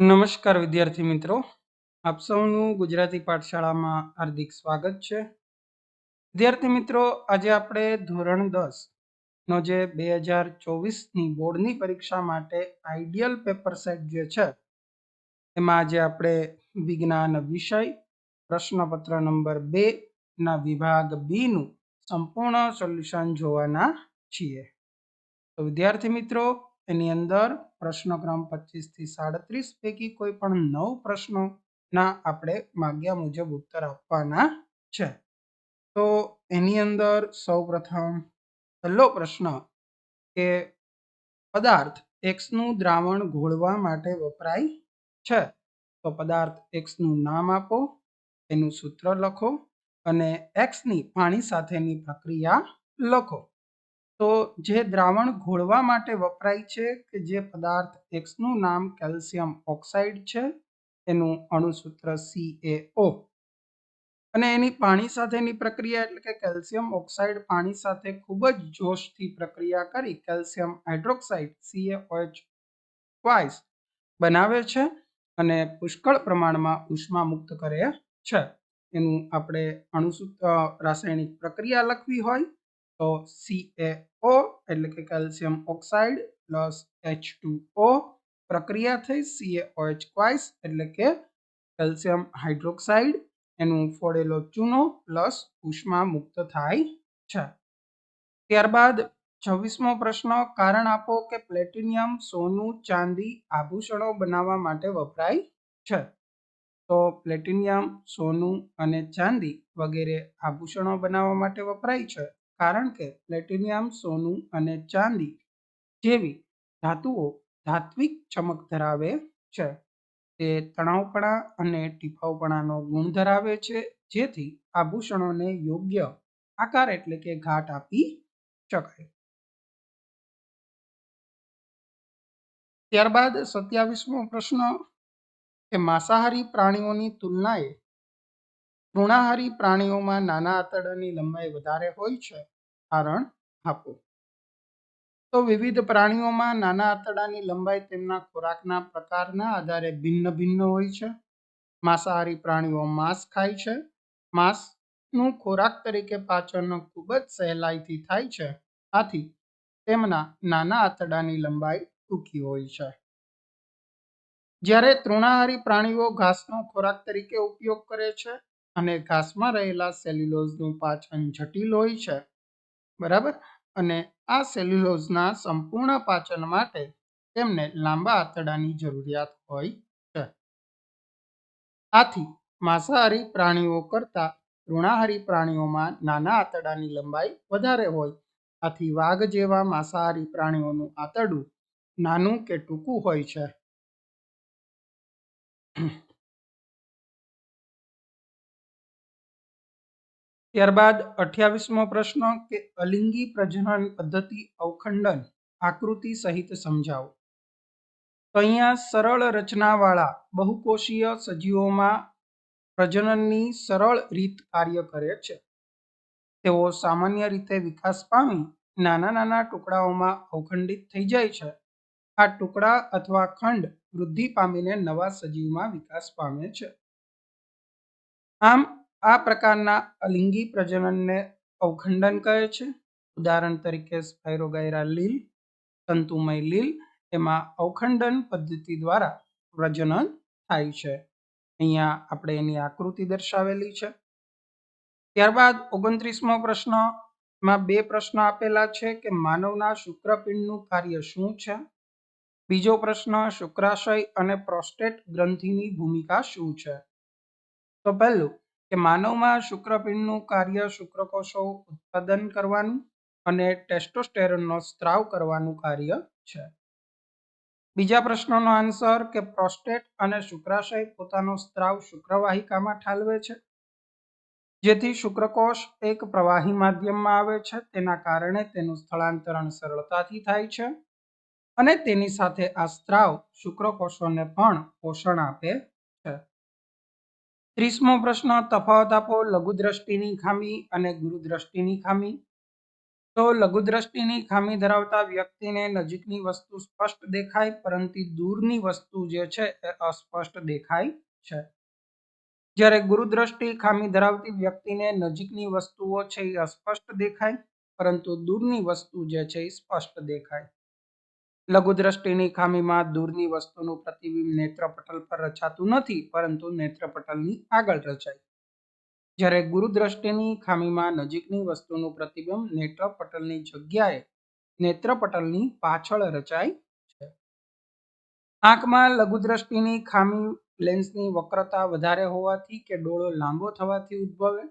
નમસ્કાર વિદ્યાર્થી મિત્રો. આપ સૌનું ગુજરાતી પાઠશાળામાં હાર્દિક સ્વાગત છે. વિદ્યાર્થી મિત્રો, આજે આપણે ધોરણ દસ નો જે બે હજાર ચોવીસની બોર્ડની પરીક્ષા માટે આઈડિયલ પેપર સેટ જે છે, એમાં આજે આપણે વિજ્ઞાન વિષય, પ્રશ્નપત્ર નંબર બે ના વિભાગ બીનું સંપૂર્ણ સોલ્યુશન જોવાના છીએ. તો વિદ્યાર્થી મિત્રો એની અંદર પ્રશ્નક્રમ પચીસથી સાડત્રીસ પૈકી કોઈ પણ નવ પ્રશ્નોના આપણે માગ્યા મુજબ ઉત્તર આપવાના છે. તો એની અંદર સૌ પ્રથમ પહેલો પ્રશ્ન કે પદાર્થ એક્સનું દ્રાવણ ઘોળવા માટે વપરાય છે. તો પદાર્થ એક્સનું નામ આપો, એનું સૂત્ર લખો અને એક્સની પાણી સાથેની પ્રક્રિયા લખો. તો જે દ્રાવણ ઘોળવા માટે વપરાય છે કે જે પદાર્થ એક્સનું નામ કેલ્શિયમ ઓક્સાઇડ છે, એનું અણુસૂત્ર CaO અને એની પાણી સાથેની પ્રક્રિયા એટલે કે કેલ્શિયમ ઓક્સાઇડ પાણી સાથે ખૂબ જ જોશથી પ્રક્રિયા કરી કેલ્શિયમ હાઇડ્રોક્સાઇડ CaOH ટ્વાઇસ બનાવે છે અને પુષ્કળ પ્રમાણમાં ઉષ્મા મુક્ત કરે છે. એનું આપણે અણુસૂત્ર રાસાયણિક પ્રક્રિયા લખવી હોય તો CaO એટલે કે કેલ્શિયમ ઓક્સાઇડ પ્લસ H2O પ્રક્રિયા થઈ CaOH ક્વાઇસ એટલે કે કેલ્શિયમ હાઇડ્રોક્સાઇડ એનું ફોડેલો ચૂનો પ્લસ ઉષ્મા મુક્ત થાય છે. ત્યારબાદ છવ્વીસમો પ્રશ્ન, કારણ આપો કે પ્લેટિનિયમ સોનું ચાંદી આભૂષણો બનાવવા માટે વપરાય છે. તો પ્લેટિનિયમ સોનું અને ચાંદી વગેરે આભૂષણો બનાવવા માટે વપરાય છે. કારણ કે પ્લેટિનિયમ, સોનું અને ચાંદી જેવી ધાતુઓ ધાત્વિક ચમક ધરાવે છે. તે તણાવપણા અને ટીપાવપણાનો ગુણ ધરાવે છે, જેથી આભૂષણોને યોગ્ય આકાર એટલે કે ઘાટ આપી શકાય. ત્યારબાદ સત્યાવીસમો પ્રશ્ન, કે માંસાહારી પ્રાણીઓની તુલનાએ તૃણાહારી પ્રાણીઓમાં નાના આંતરડાની લંબાઈ વધારે હોય છે, કારણ આપો તો વિવિધ પ્રાણીઓમાં નાના આંતરડાની લંબાઈ તેમના ખોરાકના પ્રકારના આધારે ભિન્ન ભિન્ન હોય છે. માંસાહારી પ્રાણીઓ માંસ ખાય છે. માંસનું ખોરાક તરીકે પાચન ખૂબ જ સહેલાઈથી થાય છે, આથી તેમના નાના આંતરડાની લંબાઈ ટૂંકી હોય છે. જ્યારે તૃણાહારી પ્રાણીઓ ઘાસનો ખોરાક તરીકે ઉપયોગ કરે છે અને ઘાસમાં રહેલા સેલ્યુલોઝનું પાચન જટિલ હોય છે. બરાબર? અને આ સેલ્યુલોઝના સંપૂર્ણ પાચન માટે તેમને લાંબા આંતરડાની જરૂરિયાત હોય છે. આથી માંસાહારી પ્રાણીઓ કરતાં તૃણાહારી પ્રાણીઓમાં નાના આંતરડાની લંબાઈ વધારે હોય. આથી વાઘ જેવા માંસાહારી પ્રાણીઓનું આંતરડું નાનું કે ટૂંકું હોય છે. ત્યારબાદ અઠ્યાવીસમો પ્રશ્ન કે અલિંગી પ્રજનન પદ્ધતિ અવખંડન આકૃતિ સહિત સમજાવો. તો અહીંયા સરળ રચનાવાળા બહુકોષીય સજીવોમાં પ્રજનનની સરળ રીત કાર્ય કરે છે. તેઓ સામાન્ય રીતે વિકાસ પામી નાના નાના ટુકડાઓમાં અવખંડિત થઈ જાય છે. આ ટુકડા અથવા ખંડ વૃદ્ધિ પામીને નવા સજીવમાં વિકાસ પામે છે. આમ આ પ્રકારના અલિંગી પ્રજનનને અવખંડન કહે છે. ઉદાહરણ તરીકે સ્પાયરોગાયરા લીલ, તંતુમય લીલ, એમાં અવખંડન પદ્ધતિ દ્વારા પ્રજનન થાય છે. અહીંયા આપણે એની આકૃતિ દર્શાવેલી છે. ત્યારબાદ ઓગણત્રીસમો પ્રશ્નમાં બે પ્રશ્ન આપેલા છે કે માનવના શુક્રપિંડનું કાર્ય શું છે? બીજો પ્રશ્ન, શુક્રાશય અને પ્રોસ્ટેટ ગ્રંથિની ભૂમિકા શું છે? તો પહેલું કે માનવમાં શુક્રપિંડનું કાર્ય શુક્રકોષો ઉત્પાદન કરવાનું અને ટેસ્ટોસ્ટેરોનનો સ્ત્રાવ કરવાનું કાર્ય છે. બીજા પ્રશ્નનો આન્સર કે પ્રોસ્ટેટ અને શુક્રાશય પોતાનો સ્ત્રાવ શુક્રવાહિકામાં ઠાલવે છે. જેથી શુક્રકોષ એક પ્રવાહી માધ્યમમાં આવે છે, તેના કારણે તેનું સ્થળાંતરણ સરળતાથી થાય છે અને તેની સાથે આ સ્ત્રાવ શુક્રકોષોને પણ પોષણ આપે ત્રીસમો પ્રશ્ન, તફાવત આપો. લઘુદ્રષ્ટિની ખામી અને ગુરુદ્રષ્ટિની ખામી. તો લઘુદ્રષ્ટિની ખામી ધરાવતા વ્યક્તિને નજીકની વસ્તુ સ્પષ્ટ દેખાય, પરંતુ દૂરની વસ્તુ જે છે એ અસ્પષ્ટ દેખાય છે. જ્યારે ગુરુદ્રષ્ટિ ખામી ધરાવતી વ્યક્તિને નજીકની વસ્તુઓ છે એ અસ્પષ્ટ દેખાય, પરંતુ દૂરની વસ્તુ જે છે એ સ્પષ્ટ દેખાય. લઘુદ્રષ્ટિની ખામીમાં દૂરની વસ્તુનું પ્રતિબિંબ નેત્રપટલ પર રચાતું નથી, પરંતુ નેત્રપટલની આગળ રચાય. જ્યારે ગુરુદ્રષ્ટિની ખામીમાં નજીકની વસ્તુનું પ્રતિબિંબ નેત્રપટલની જગ્યાએ નેત્રપટલની પાછળ રચાય છે. આંખમાં લઘુદ્રષ્ટિની ખામી લેન્સની વક્રતા વધારે હોવાથી કે ડોળો લાંબો થવાથી ઉદ્ભવે.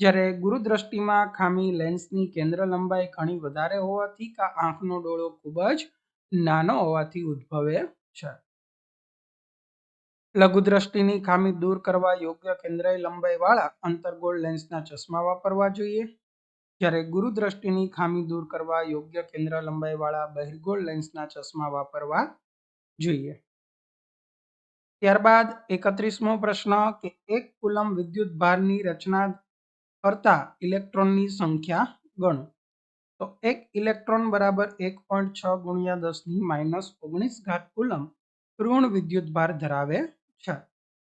જ્યારે ગુરુદ્રષ્ટિમાં ખામી લેન્સની કેન્દ્ર લંબાઈ ઘણી વધારે હોવાથી કે આંખનો ડોળો ખૂબ જ નાનો હોવાથી ઉદ્ભવે છે. લઘુદ્રષ્ટિની ખામી દૂર કરવા યોગ્ય કેન્દ્રય લંબાઈવાળા અંતર્ગોળ લેન્સના ચશ્મા વાપરવા જોઈએ. જ્યારે ગુરુદ્રષ્ટિની ખામી દૂર કરવા યોગ્ય કેન્દ્ર લંબાઈવાળા બહિર્ગોળ લેન્સના ચશ્મા વાપરવા જોઈએ. ત્યારબાદ એકત્રીસમો પ્રશ્ન કે એક કુલમ વિદ્યુત ભારની રચના કરતા ઇલેક્ટ્રોનની સંખ્યા ગણો. તો એક ઇલેક્ટ્રોન બરાબર એક પોઈન્ટ છ ગુણ્યા દસની માઇનસ ઓગણીસ ઘાત કુલમ ઋણ વિદ્યુત ભાર ધરાવે છે.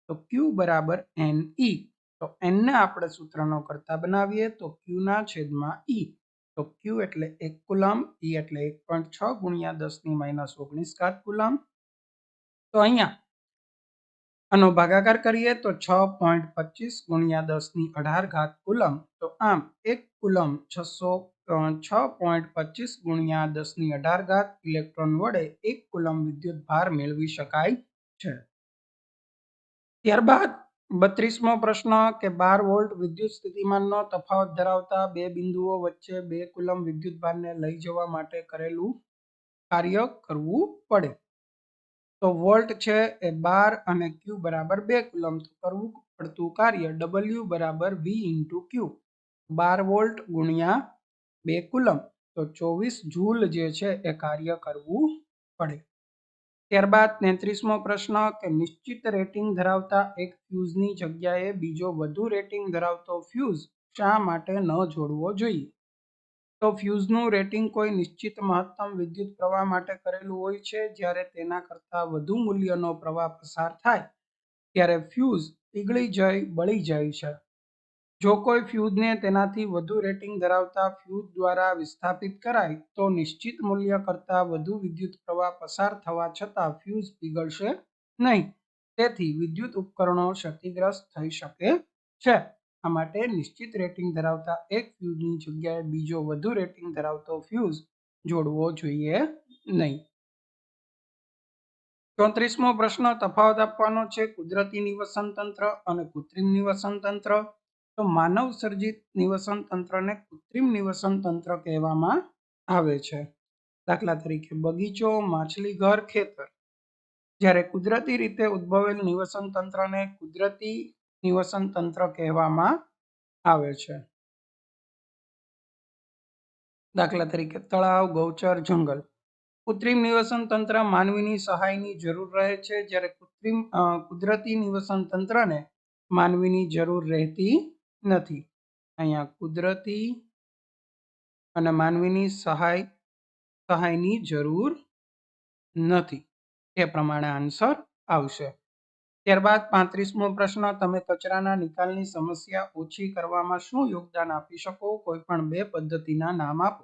તો ક્યુ બરાબર એન ઈ તો એનને આપણે સૂત્રનો કરતા બનાવીએ તો ક્યુના છેદમાં ઈ તો ક્યુ એટલે એક કુલમ ઈ એટલે એક પોઈન્ટ છ ગુણ્યા દસની માઇનસ ઓગણીસ ઘાત કુલમ તો અહીંયા આનો ભાગાકાર કરીએ તો છ પોઈન્ટ પચીસ ગુણ્યા દસની અઢાર ઘાત કુલમ તો આમ એક કુલમ છસો છ પોઈન્ટ પચીસ ગુણ્યા દસની અઢાર ઘાત ઇલેક્ટ્રોન વડે એક કુલમ વિદ્યુત ભાર મેળવી શકાય છે. ત્યારબાદ બત્રીસમો પ્રશ્ન કે બાર વોલ્ટ વિદ્યુત સ્થિતિમાનનો તફાવત ધરાવતા બે બિંદુઓ વચ્ચે બે કુલમ વિદ્યુત ભારને લઈ જવા માટે કરેલું કાર્ય કરવું પડે. તો વોલ્ટ છે એ બાર અને ક્યુ બરાબર બે કુલમ કરવું પડતું કાર્ય ડબલ્યુ બરાબર વી ઇન્ટુ ક્યુ. બાર વોલ્ટ ગુણ્યા બે કુલમ. તો ચોવીસ જૂલ જે છે એ કાર્ય કરવું પડે. ત્યારબાદ તેત્રીસમો પ્રશ્ન કે નિશ્ચિત રેટિંગ ધરાવતા એક ફ્યુઝની જગ્યાએ બીજો વધુ રેટિંગ ધરાવતો ફ્યુઝ શા માટે ન જોડવો જોઈએ? તો ફ્યુઝનું રેટિંગ કોઈ નિશ્ચિત મહત્તમ વિદ્યુત પ્રવાહ માટે કરેલું હોય છે, જ્યારે તેના કરતાં વધુ મૂલ્યનો પ્રવાહ પસાર થાય, ત્યારે ફ્યુઝ પીગળી જઈ બળી જાય છે. જો કોઈ ફ્યુઝને તેનાથી વધુ રેટિંગ ધરાવતા ફ્યુઝ દ્વારા વિસ્થાપિત કરાય, તો નિશ્ચિત મૂલ્ય કરતાં વધુ વિદ્યુત પ્રવાહ પસાર થવા છતાં ફ્યુઝ પીગળશે નહીં. તેથી વિદ્યુત ઉપકરણો ક્ષતિગ્રસ્ત થઈ શકે છે. આ માટે નિશ્ચિત રેટિંગ ધરાવતા એક ફ્યુઝની જગ્યાએ બીજો વધુ રેટિંગ ધરાવતો ફ્યુઝ જોડવો જોઈએ નહીં. ચોત્રીસમો પ્રશ્ન, તફાવત આપવાનો છે. કુદરતી નિવસન તંત્ર અને કૃત્રિમ નિવસન તંત્ર તો માનવ સર્જિત નિવસન તંત્રને કૃત્રિમ નિવસન તંત્ર કહેવામાં આવે છે. દાખલા તરીકે બગીચો, માછલી ખેતર. જ્યારે કુદરતી રીતે ઉદ્ભવેલ નિવસન તંત્રને કુદરતી નિવસન તંત્ર કહેવામાં આવે છે. દાખલા તરીકે તળાવ, ગૌચર, જંગલ. કૃત્રિમ નિવસન તંત્ર માનવીની સહાયની જરૂર રહે છે. જ્યારે કૃત્રિમ કુદરતી નિવસન તંત્રને માનવીની જરૂર રહેતી નથી. અહીંયા કુદરતી અને માનવીની સહાય, સહાયની જરૂર નથી. એ પ્રમાણે આન્સર આવશે. ત્યારબાદ પાંત્રીસમો પ્રશ્ન, તમે કચરાના નિકાલની સમસ્યા ઓછી કરવામાં શું યોગદાન આપી શકો? કોઈ પણ બે પદ્ધતિના નામ આપો.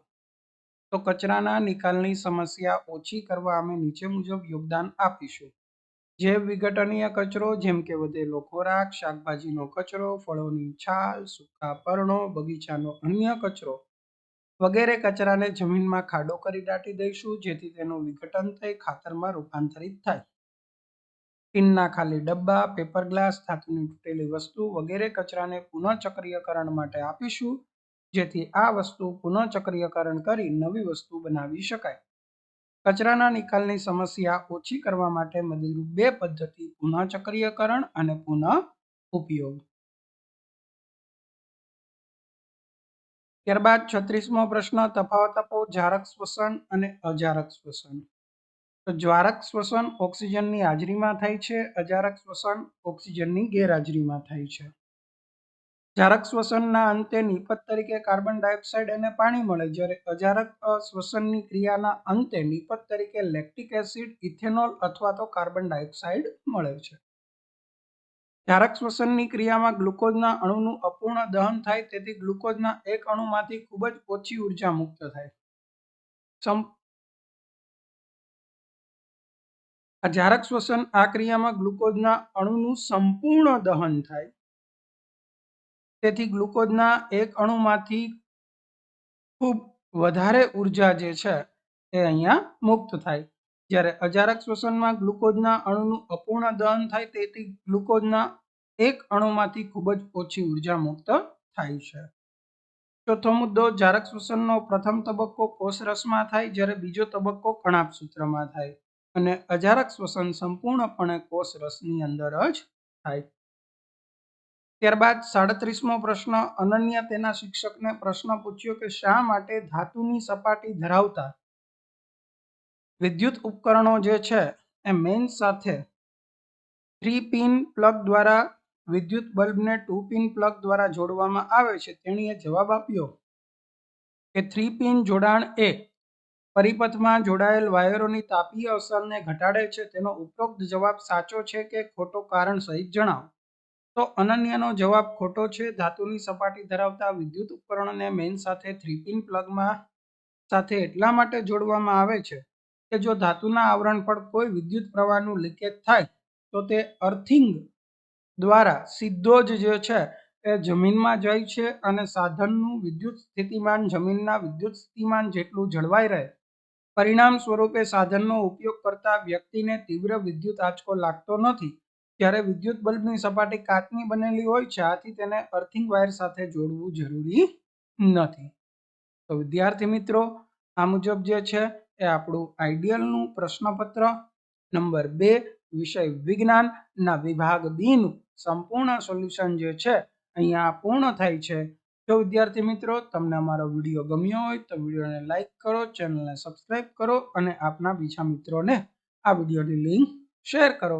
તો કચરાના નિકાલની સમસ્યા ઓછી કરવા અમે નીચે મુજબ યોગદાન આપીશું. જૈવ વિઘટનીય કચરો જેમ કે વધેલો ખોરાક શાકભાજીનો કચરો, ફળોની છાલ, સૂકા પર્ણો, બગીચાનો અન્ય કચરો વગેરે કચરાને જમીનમાં ખાડો કરી દાટી દઈશું, જેથી તેનું વિઘટન થઈ, ખાતરમાં રૂપાંતરિત થાય. ટીનના ખાલી ડબ્બા, પેપર ગ્લાસ, ધાતુની તૂટેલી વસ્તુ વગેરે કચરાને પુનઃચક્રીયકરણ માટે આપીશું, જેથી આ વસ્તુ પુનઃચક્રીયકરણ કરી નવી વસ્તુ બનાવી શકાય. કચરાના નિકાલની સમસ્યા ઓછી કરવા માટે મદદરૂપ બે પદ્ધતિ પુનઃચક્રીયકરણ અને પુનઃ ઉપયોગ ત્યારબાદ છત્રીસમો પ્રશ્ન, તફાવત આપો, જારક શ્વસન અને અજારક શ્વસન. તો જ્વારક શ્વસન ઓક્સિજનની હાજરીમાં થાય છે, અજારક શ્વસન ઓક્સિજનની ગેરહાજરીમાં થાય છે. જારક શ્વસનના અંતે નિપજ તરીકે કાર્બન ડાયોક્સાઇડ અને પાણી મળે. જ્યારે અજારક શ્વસનની ક્રિયાના અંતે નિપજ તરીકે લેક્ટિક એસિડ, ઇથેનોલ અથવા તો કાર્બન ડાયોક્સાઇડ મળે છે. જારક શ્વસનની ક્રિયામાં ગ્લુકોઝના અણુનું અપૂર્ણ દહન થાય, તેથી ગ્લુકોઝના એક અણુમાંથી ખૂબ જ ઓછી ઊર્જા મુક્ત થાય. આ જારક શ્વસન આ ક્રિયામાં ગ્લુકોઝના અણુનું સંપૂર્ણ દહન થાય. તેથી ગ્લુકોઝના એક અણુમાંથી ખૂબ વધારે ઊર્જા જે છે એ અહીંયા મુક્ત થાય. જ્યારે અજારક શ્વસનમાં ગ્લુકોઝના અણુનું અપૂર્ણ દહન થાય તેથી ગ્લુકોઝના એક અણુમાંથી ખૂબ જ ઓછી ઊર્જા મુક્ત થાય છે. ચોથો મુદ્દો, જારક શ્વસનનો પ્રથમ તબક્કો કોષરસમાં થાય જ્યારે બીજો તબક્કો કણાપ સૂત્રમાં થાય. અને અજારક શ્વસન સંપૂર્ણપણે કોષરસની અંદર જ થાય. ત્યારબાદ સાડત્રીસમો પ્રશ્ન, અનન્ય તેના શિક્ષકને પ્રશ્ન પૂછ્યો કે શા માટે ધાતુની સપાટી ધરાવતા? વિદ્યુત ઉપકરણો જે છે એ મેઇન્સ સાથે થ્રી પિન પ્લગ દ્વારા, વિદ્યુત બલ્બને ટુ પિન પ્લગ દ્વારા જોડવામાં આવે છે તેણીએ જવાબ આપ્યો કે થ્રી પિન જોડાણ એ પરિપથમાં જોડાયેલ વાયરોની તાપીય અસરને ઘટાડે છે. તેનો ઉપરોક્ત જવાબ સાચો છે કે ખોટો કારણ સહિત જણાવો. તો અનન્યનો જવાબ ખોટો છે. ધાતુની સપાટી ધરાવતા વિદ્યુત ઉપકરણને મેઇન સાથે થ્રી પિન પ્લગમાં સાથે એટલા માટે જોડવામાં આવે છે કે જો ધાતુના આવરણ પર કોઈ વિદ્યુત પ્રવાહનું લીકેજ થાય, તો તે અર્થિંગ દ્વારા સીધો જ જે છે એ જમીનમાં જાય છે અને સાધનનું વિદ્યુત સ્થિતિમાન જમીનના વિદ્યુત સ્થિતિમાન જેટલું જળવાઈ રહે, પરિણામ સ્વરૂપે સાધનનો ઉપયોગ કરતા વ્યક્તિને તીવ્ર વિદ્યુત આંચકો લાગતો નથી. જ્યારે વિદ્યુત બલ્બની સપાટી કાચની બનેલી હોય છે, આથી તેને અર્થિંગ વાયર સાથે જોડવું જરૂરી નથી. તો વિદ્યાર્થી મિત્રો, આ મુજબ જે છે એ આપણું આઈડિયલનું પ્રશ્નપત્ર નંબર બે, વિષય વિજ્ઞાનના વિભાગ બીનું સંપૂર્ણ સોલ્યુશન જે છે, અહીંયા પૂર્ણ થાય છે. જો વિદ્યાર્થી મિત્રો, તમને અમારો વીડિયો ગમ્યો હોય તો વિડીયોને લાઇક કરો ચેનલને સબસ્ક્રાઇબ કરો અને આપના બીજા મિત્રોને આ વિડીયોની લિંક શેર કરો.